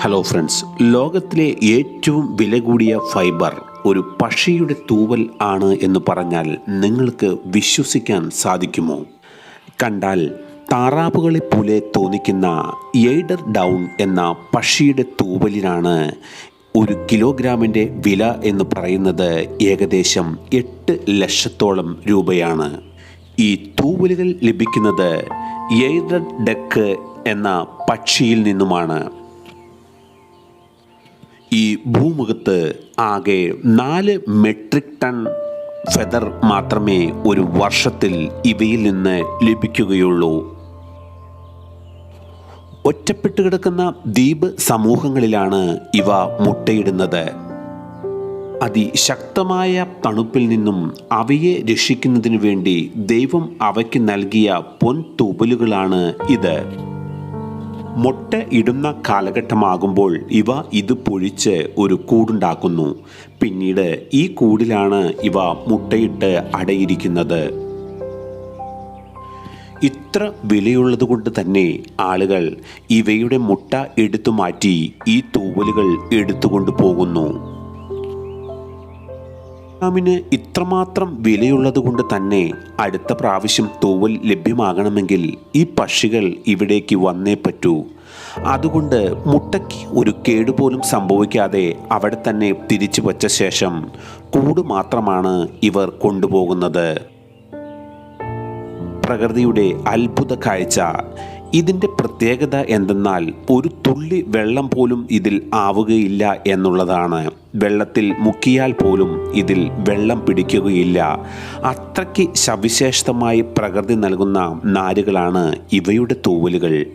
Hello friends ലോകത്തിലെ ഏറ്റവും വില കൂടിയ ഫൈബർ ഒരു പക്ഷിയുടെ തൂവൽ ആണ് എന്ന് പറഞ്ഞാൽ നിങ്ങൾക്ക് വിശ്വസിക്കാൻ സാധിക്കുമോ? കണ്ടാൽ താറാവുകളെ പോലെ തോന്നിക്കുന്ന എയ്ഡർ ഡൗൺ എന്ന പക്ഷിയുടെ തൂവലിനാണ് ഒരു കിലോഗ്രാമിന്റെ വില എന്ന് പറയുന്നത് ഏകദേശം എട്ട് ലക്ഷത്തോളം രൂപയാണ്. ഈ തൂവലുകൾ ലഭിക്കുന്നത് എയ്ഡർ ഡെക്ക് എന്ന പക്ഷിയിൽ നിന്നുമാണ്. ഈ ഭൂമുഖത്ത് ആകെ നാല് മെട്രിക് ടൺ ഫെദർ മാത്രമേ ഒരു വർഷത്തിൽ ഇവയിൽ നിന്ന് ലഭിക്കുകയുള്ളൂ. ഒറ്റപ്പെട്ട് കിടക്കുന്ന ദ്വീപ് സമൂഹങ്ങളിലാണ് ഇവ മുട്ടയിടുന്നത്. അതിശക്തമായ തണുപ്പിൽ നിന്നും അവയെ രക്ഷിക്കുന്നതിനു വേണ്ടി ദൈവം അവയ്ക്ക് നൽകിയ പൊൻ തൂവലുകളാണ് ഇത്. മുട്ട ഇടുന്ന കാലഘട്ടമാകുമ്പോൾ ഇവ ഇത് പൊഴിച്ച് ഒരു കൂടുണ്ടാക്കുന്നു. പിന്നീട് ഈ കൂടിലാണ് ഇവ മുട്ടയിട്ട് അടയിരിക്കുന്നത്. ഇത്ര വിലയുള്ളത് കൊണ്ട് തന്നെ ആളുകൾ ഇവയുടെ മുട്ട എടുത്തു മാറ്റി ഈ തൂവലുകൾ എടുത്തുകൊണ്ട് പോകുന്നു ാമിന് ഇത്രമാത്രം വിലയുള്ളത് കൊണ്ട് തന്നെ അടുത്ത പ്രാവശ്യം തൂവൽ ലഭ്യമാകണമെങ്കിൽ ഈ പക്ഷികൾ ഇവിടേക്ക് വന്നേ പറ്റൂ. അതുകൊണ്ട് മുട്ടയ്ക്ക് ഒരു കേടുപോലും സംഭവിക്കാതെ അവിടെ തന്നെ തിരിച്ചു വച്ച ശേഷം കൂട് മാത്രമാണ് ഇവർ കൊണ്ടുപോകുന്നത്. പ്രകൃതിയുടെ അത്ഭുത കാഴ്ച ഇതിന്റെ പ്രത്യേകത എന്തെന്നാൽ ഒരു തുള്ളി വെള്ളം പോലും ഇതിൽ ആവുകയില്ല എന്നുള്ളതാണ്. വെള്ളത്തിൽ മുക്കിയാൽ പോലും ഇതിൽ വെള്ളം പിടിക്കുകയില്ല. അത്രയ്ക്ക് സവിശേഷമായി പ്രകൃതി നൽകുന്ന നാരുകളാണ് ഇവയുടെ തൂവലുകൾ.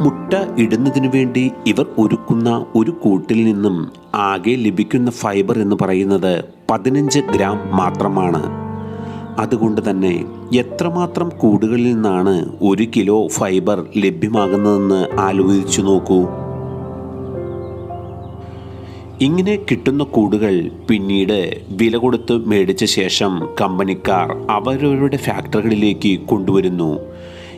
മുട്ട ഇടുന്നതിനു വേണ്ടി ഇവർ ഒരുക്കുന്ന ഒരു കൂട്ടിൽ നിന്നും ആകെ ലഭിക്കുന്ന ഫൈബർ എന്ന് പറയുന്നത് പതിനഞ്ച് ഗ്രാം മാത്രമാണ്. അതുകൊണ്ട് തന്നെ എത്രമാത്രം കൂടുകളിൽ നിന്നാണ് ഒരു കിലോ ഫൈബർ ലഭ്യമാകുന്നതെന്ന് ആലോചിച്ചു നോക്കൂ. ഇങ്ങനെ കിട്ടുന്ന കൂടുകൾ പിന്നീട് വില കൊടുത്ത് മേടിച്ച ശേഷം കമ്പനിക്കാർ അവരവരുടെ ഫാക്ടറികളിലേക്ക് കൊണ്ടുവരുന്നു.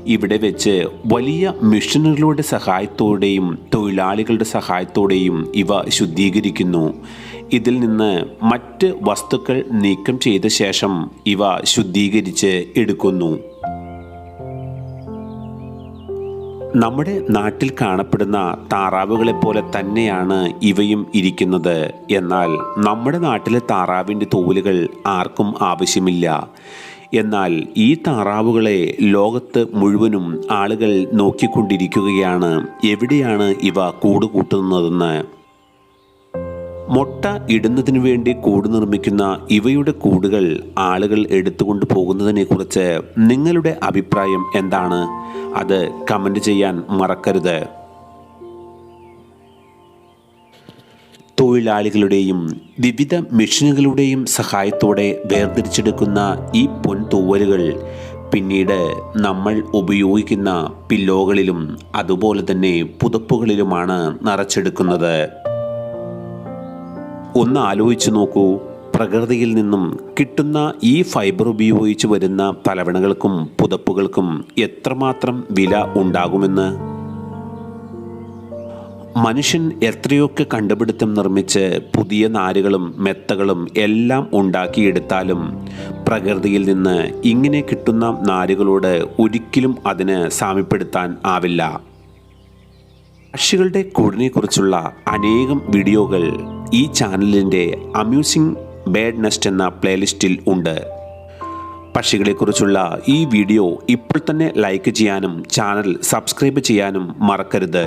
ഇവിടെ വെച്ച് വലിയ മെഷീനുകളുടെ സഹായത്തോടെയും തൊഴിലാളികളുടെ സഹായത്തോടെയും ഇവ ശുദ്ധീകരിക്കുന്നു. ഇതിൽ നിന്ന് മറ്റ് വസ്തുക്കൾ നീക്കം ചെയ്ത ശേഷം ഇവ ശുദ്ധീകരിച്ച് എടുക്കുന്നു. നമ്മുടെ നാട്ടിൽ കാണപ്പെടുന്ന താറാവുകളെ പോലെ തന്നെയാണ് ഇവയും ഇരിക്കുന്നത്. എന്നാൽ നമ്മുടെ നാട്ടിലെ താറാവിന്റെ തോലുകൾ ആർക്കും ആവശ്യമില്ല. എന്നാൽ ഈ താറാവുകളെ ലോകത്ത് മുഴുവനും ആളുകൾ നോക്കിക്കൊണ്ടിരിക്കുകയാണ്. എവിടെയാണ് ഇവ കൂടുകൂട്ടുന്നതെന്ന് മുട്ട ഇടുന്നതിനു വേണ്ടി കൂട് നിർമ്മിക്കുന്ന ഇവയുടെ കൂടുകൾ ആളുകൾ എടുത്തുകൊണ്ട് പോകുന്നതിനെക്കുറിച്ച് നിങ്ങളുടെ അഭിപ്രായം എന്താണ്? അത് കമന്റ് ചെയ്യാൻ മറക്കരുത്. തൊഴിലാളികളുടെയും വിവിധ മെഷീനുകളുടെയും സഹായത്തോടെ വേർതിരിച്ചെടുക്കുന്ന ഈ പൊൻതൂവലുകൾ പിന്നീട് നമ്മൾ ഉപയോഗിക്കുന്ന പില്ലോകളിലും അതുപോലെ തന്നെ പുതപ്പുകളിലുമാണ് നിറച്ചെടുക്കുന്നത്. ഒന്ന് ആലോചിച്ച് നോക്കൂ. പ്രകൃതിയിൽ നിന്നും കിട്ടുന്ന ഈ ഫൈബർ ഉപയോഗിച്ച് വരുന്ന തലവണകൾക്കും പുതപ്പുകൾക്കും എത്രമാത്രം വില ഉണ്ടാകുമെന്ന്? മനുഷ്യൻ എത്രയൊക്കെ കണ്ടുപിടുത്തം നിർമ്മിച്ച് പുതിയ നാരുകളും മെത്തകളും എല്ലാം ഉണ്ടാക്കിയെടുത്താലും പ്രകൃതിയിൽ നിന്ന് ഇങ്ങനെ കിട്ടുന്ന നാരുകളോട് ഒരിക്കലും അതിന് സാമ്യപ്പെടുത്താൻ ആവില്ല. പക്ഷികളുടെ കൂടിനെക്കുറിച്ചുള്ള അനേകം വീഡിയോകൾ ഈ ചാനലിന്റെ അമ്യൂസിംഗ് ബേഡ് നെസ്റ്റ് എന്ന പ്ലേലിസ്റ്റിൽ ഉണ്ട്. പക്ഷികളെക്കുറിച്ചുള്ള ഈ വീഡിയോ ഇപ്പോൾ തന്നെ ലൈക്ക് ചെയ്യാനും ചാനൽ സബ്സ്ക്രൈബ് ചെയ്യാനും മറക്കരുത്.